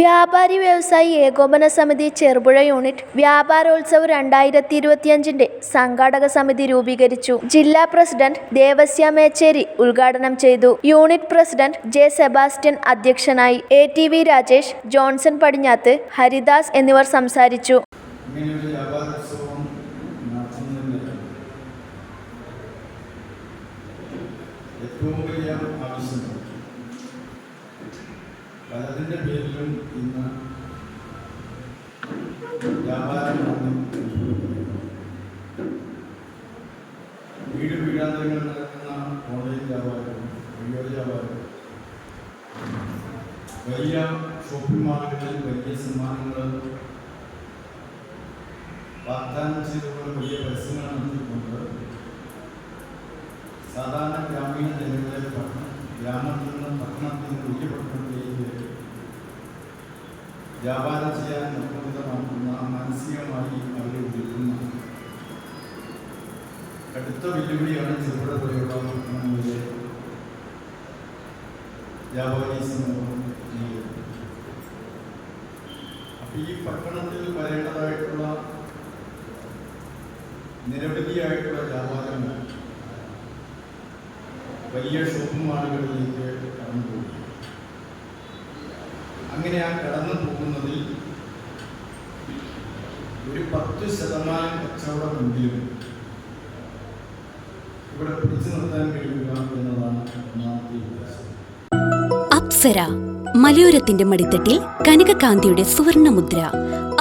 വ്യാപാരി വ്യവസായി ഏകോപന സമിതി ചെറുപുഴ യൂണിറ്റ് വ്യാപാരോത്സവം രണ്ടായിരത്തി ഇരുപത്തിയഞ്ചിന്റെ സംഘാടക സമിതി രൂപീകരിച്ചു. ജില്ലാ പ്രസിഡന്റ് ദേവസ്യ മേച്ചേരി ഉദ്ഘാടനം ചെയ്തു. യൂണിറ്റ് പ്രസിഡന്റ് ജെ സെബാസ്റ്റ്യൻ അധ്യക്ഷനായി. A T V Rajesh Johnson Padinjath Haridas എന്നിവർ സംസാരിച്ചു. ഇങ്ങനെയൊരു വ്യാപാരോത്സവം നടത്തുന്നതിന് ഏറ്റവും വലിയ ആവശ്യം. പലതിന്റെ പേരിലും ഇന്ന് വ്യാപാരമാണ് വീട് വീടാന്തരങ്ങൾ നടക്കുന്ന ഓൺലൈൻ വ്യാപാരം വീഡിയോ വ്യാപാരം വലിയ ഷോപ്പിംഗ് മാളുകളിൽ വലിയ സമ്മാനങ്ങൾ വാഗ്ദാനം ചെയ്തുകൊണ്ട് വലിയ പരസ്യങ്ങൾ നടത്തിക്കൊണ്ട് സാധാരണ ഗ്രാമീണ ജനങ്ങളെ ഗ്രാമത്തിൽ നിന്നും പട്ടണത്തിൽ നിന്ന് വലിയ പട്ടണത്തിലേക്ക് വ്യാപാരം ചെയ്യാൻ നിർബന്ധിതമാക്കുന്ന മാനസികമായി അവരെ വിൽക്കുന്ന കടുത്ത വെല്ലുവിളിയാണ് ചെറുപുഴ പോലെയുള്ള പട്ടണങ്ങളിലെ വ്യാപാരി സമൂഹം ഈ പട്ടണത്തിൽ വരേണ്ടതായിട്ടുള്ള നിരവധിയായിട്ടുള്ള വ്യാപാരങ്ങൾ വലിയ ഷോപ്പിംഗ് മാളുകളിലേക്ക് കടന്നു പോകുന്നു. അങ്ങനെ ആ കടന്നു പോകുന്നതിൽ ഒരു പത്ത് ശതമാനം കച്ചവടമെങ്കിലും ഇവിടെ പിടിച്ചു നിർത്താൻ കഴിയുക എന്നതാണ് ഒന്നാമത്തെ അപ്സര മലയോരത്തിന്റെ മടിത്തട്ടിൽ കനകകാന്തിയുടെ സുവർണമുദ്ര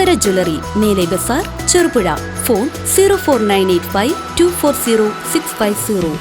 Apsara jewellery Neelai Bazar Cherupuzha. Phone zero four nine eight five two four zero six five zero.